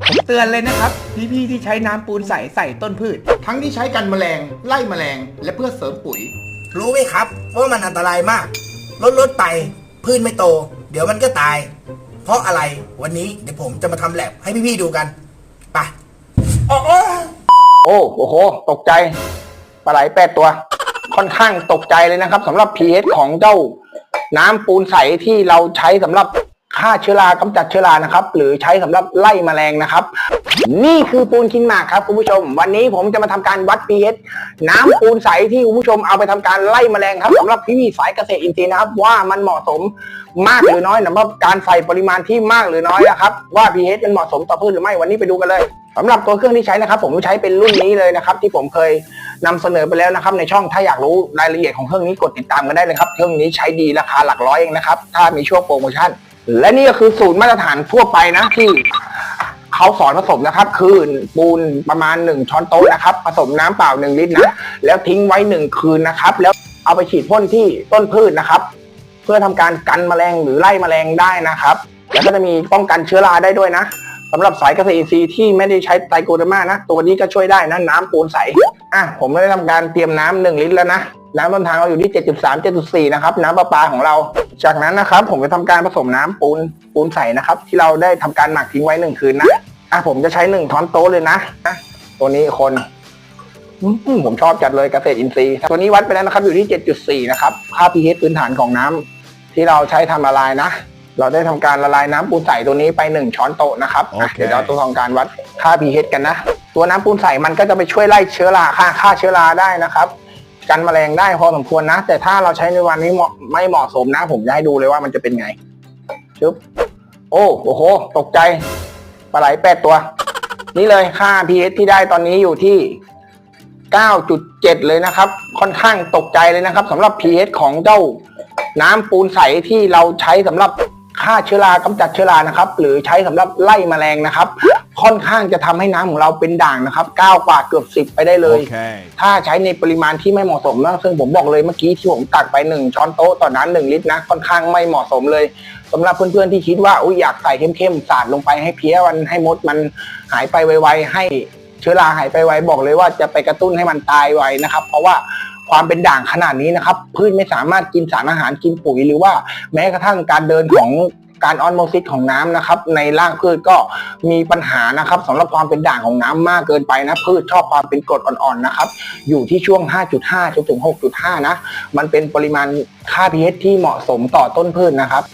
ผมเตือนเลยนะครับ พี่ๆที่ใช้น้ำปูนใสใส่ต้นพืช ทั้งที่ใช้กันแมลง ไล่แมลง และเพื่อเสริมปุ๋ย รู้ไหมครับ ว่ามันอันตรายมากลดลดไปพืชไม่โต เดี๋ยวมันก็ตาย เพราะอะไรวันนี้เดี๋ยวผมจะมาทำแลบให้พี่ๆดูกันไปอ๋อโอ้โอ้โหตกใจปลาไหลแปดตัว ค่อนข้างตกใจเลยนะครับสำหรับ pH ของเจ้า น้ำปูนใสที่เราใช้สำหรับ ฆ่าเชื้อรากำจัดเชื้อรานะครับ หรือใช้สำหรับไล่แมลงนะครับ นี่คือปูนกินหมากครับคุณผู้ชม วันนี้ผมจะมาทำการวัด pH น้ำปูนใสที่คุณผู้ชมเอาไปทำการไล่แมลงครับสำหรับพี่ๆสายเกษตรอินทรีย์นะครับ ว่ามันเหมาะสมมากหรือน้อยสำหรับการใส่ปริมาณที่มากหรือน้อยนะครับว่า pH มันเหมาะสมต่อพืชหรือไม่วันนี้ไปดูกันเลยสำหรับตัวเครื่องที่ใช้นะครับ ผมใช้เป็นรุ่นนี้เลยนะครับ ที่ผมเคยนำเสนอไปแล้วนะครับ ในช่องถ้าอยากรู้รายละเอียดของเครื่องนี้กดติดตามกันได้เลยครับเครื่องนี้ใช้ดีราคาหลักร้อยเองนะครับถ้ามีช่วงโปรโมชั่น และนี่ก็คือสูตรมาตรฐานทั่วไปนะที่เขาสอนผสมนะครับ คือปูนประมาณ 1 ช้อนโต๊ะนะครับ ผสมน้ำเปล่า 1 ลิตรนะแล้วทิ้งไว้ 1 คืนนะครับ แล้วเอาไปฉีดพ่นที่ต้นพืชนะครับ เพื่อทำการกันแมลงหรือไล่แมลงได้นะครับ แล้วก็จะมีป้องกันเชื้อราได้ด้วยนะสำหรับสายเกษตรอินทรีย์ที่ไม่ได้ใช้ไตรโคเดอร์มานะ ตัวนี้ก็ช่วยได้นะ น้ำปูนใส อะ ผมได้ทำการเตรียมน้ำหนึ่งลิตรแล้วนะ น้ำต้นทางเราอยู่ที่ 7.3 7.4 นะครับ น้ำประปาของเรา จากนั้นนะครับ ผมจะทำการผสมน้ำปูนปูนใสนะครับ ที่เราได้ทำการหมักทิ้งไว้หนึ่งคืนนะอะผมจะใช้หนึ่งช้อนโต๊ะเลยนะนะตัวนี้คนอืมผมชอบจัดเลยเกษตรอินทรีย์ตัวนี้วัดไปแล้วนะครับ อยู่ที่ 7.4 นะครับ ค่า pH พื้นฐานของน้ำที่เราใช้ทำละลายนะ เราได้ทำการละลายน้ำปูนใสตัวนี้ไป 1 ช้อนโต๊ะนะครับอะโอเคเดี๋ยวเราต้องทำการวัดค่า pH กันนะ ตัวน้ำปูนใสมันก็จะไปช่วยไล่เชื้อราฆ่าฆ่าเชื้อราได้นะครับ กันแมลงได้พอสมควรนะ แต่ถ้าเราใช้ในวันนี้ไม่เหมาะสมนะ ผมจะให้ดูเลยว่ามันจะเป็นไงชึบโอ้โอ้โห ตกใจปลาไหลแปดตัว นี่เลยค่า pH ที่ได้ตอนนี้อยู่ที่ 9.7 เลยนะครับ ค่อนข้างตกใจเลยนะครับสำหรับ pH ของเจ้าน้ำปูนใสที่เราใช้สำหรับฆ่าเชื้อรากำจัดเชื้อรานะครับ หรือใช้สำหรับไล่แมลงนะครับ ค่อนข้างจะทำให้น้ำของเราเป็นด่างนะครับ9กว่าเกือบ 10 ไปได้เลย Okay. ถ้าใช้ในปริมาณที่ไม่เหมาะสมนะซึ่งผมบอกเลยเมื่อกี้ที่ผมตักไป 1 ช้อนโต๊ะต่อน้ำหนึ่งลิตรนะค่อนข้างไม่เหมาะสมเลยสำหรับเพื่อนๆที่คิดว่าอยอยากใส่เข้มๆสาดลงไปให้เพี้ยมันให้มดมันหายไปไวๆให้เชื้อราหายไปไวบอกเลยว่าจะไปกระตุ้นให้มันตายไวนะครับ เพราะว่าความเป็นด่างขนาดนี้นะครับ พืชไม่สามารถกินสารอาหารกินปุ๋ยหรือว่าแม้กระทั่งการเดินของ การออนโมซิสของน้ำนะครับ ในร่างพืชก็มีปัญหานะครับสำหรับความเป็นด่างของน้ำมากเกินไปนะพืชชอบความเป็นกรดอ่อนๆนะครับ อยู่ที่ช่วง 5.5จนถึง 6.5 นะ มันเป็นปริมาณค่า pH ที่เหมาะสมต่อต้นพืชนะครับ